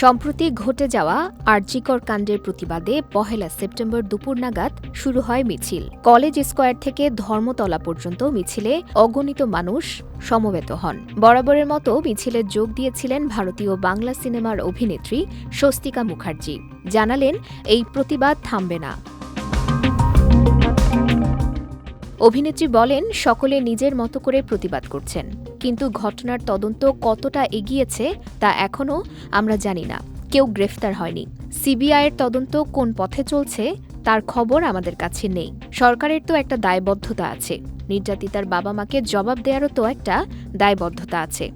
সম্প্রতি ঘটে যাওয়া আরজিকর কাণ্ডের প্রতিবাদে পহেলা সেপ্টেম্বর দুপুর নাগাদ শুরু হয় মিছিল। কলেজ স্কোয়ার থেকে ধর্মতলা পর্যন্ত মিছিলে অগণিত মানুষ সমবেত হন। বরাবরের মতো মিছিলে যোগ দিয়েছিলেন ভারতীয় বাংলা সিনেমার অভিনেত্রী স্বস্তিকা মুখার্জি। জানালেন, এই প্রতিবাদ থামবে না। অভিনেত্রী বলেন, সকলে নিজের মতো করে প্রতিবাদ করছেন। কিন্তু ঘটনার তদন্ত কতটা এগিয়েছে তা এখনও আমরা জানি না। কেউ গ্রেফতার হয়নি। সিবিআইয়ের তদন্ত কোন পথে চলছে তার খবর আমাদের কাছে নেই। সরকারের তো একটা দায়বদ্ধতা আছে। নির্যাতিতার বাবা মাকে জবাব দেওয়ারও তো একটা দায়বদ্ধতা আছে।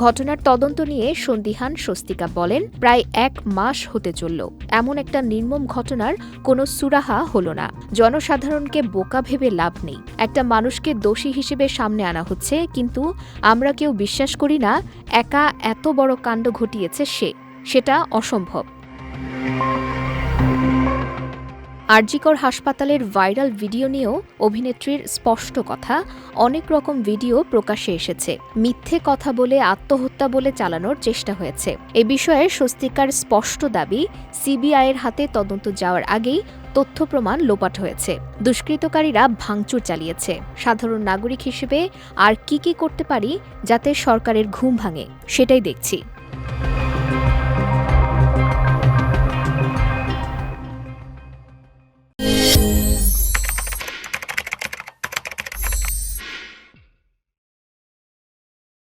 ঘটনার তদন্ত নিয়ে সন্দিহান স্বস্তিকা বলেন, প্রায় এক মাস হতে চলল। এমন একটা নির্মম ঘটনার কোনো সুরাহা হলো না। জনসাধারণকে বোকা ভেবে লাভ নেই। একটা মানুষকে দোষী হিসেবে সামনে আনা হচ্ছে, কিন্তু আমরা কেউ বিশ্বাস করি না, একা এত বড় কাণ্ড ঘটিয়েছে সে। সেটা অসম্ভব। আরজিকর হাসপাতালের ভাইরাল ভিডিও নিয়েও অভিনেত্রীর স্পষ্ট কথা, অনেক রকম ভিডিও প্রকাশ্যে এসেছে। মিথ্যে কথা বলে আত্মহত্যা বলে চালানোর চেষ্টা হয়েছে। এ বিষয়ে স্বস্তিকার স্পষ্ট দাবি, সিবিআইয়ের হাতে তদন্ত যাওয়ার আগেই তথ্য প্রমাণ লোপাট হয়েছে। দুষ্কৃতকারীরা ভাঙচুর চালিয়েছে। সাধারণ নাগরিক হিসেবে আর কি কি করতে পারি যাতে সরকারের ঘুম ভাঙে, সেটাই দেখছি।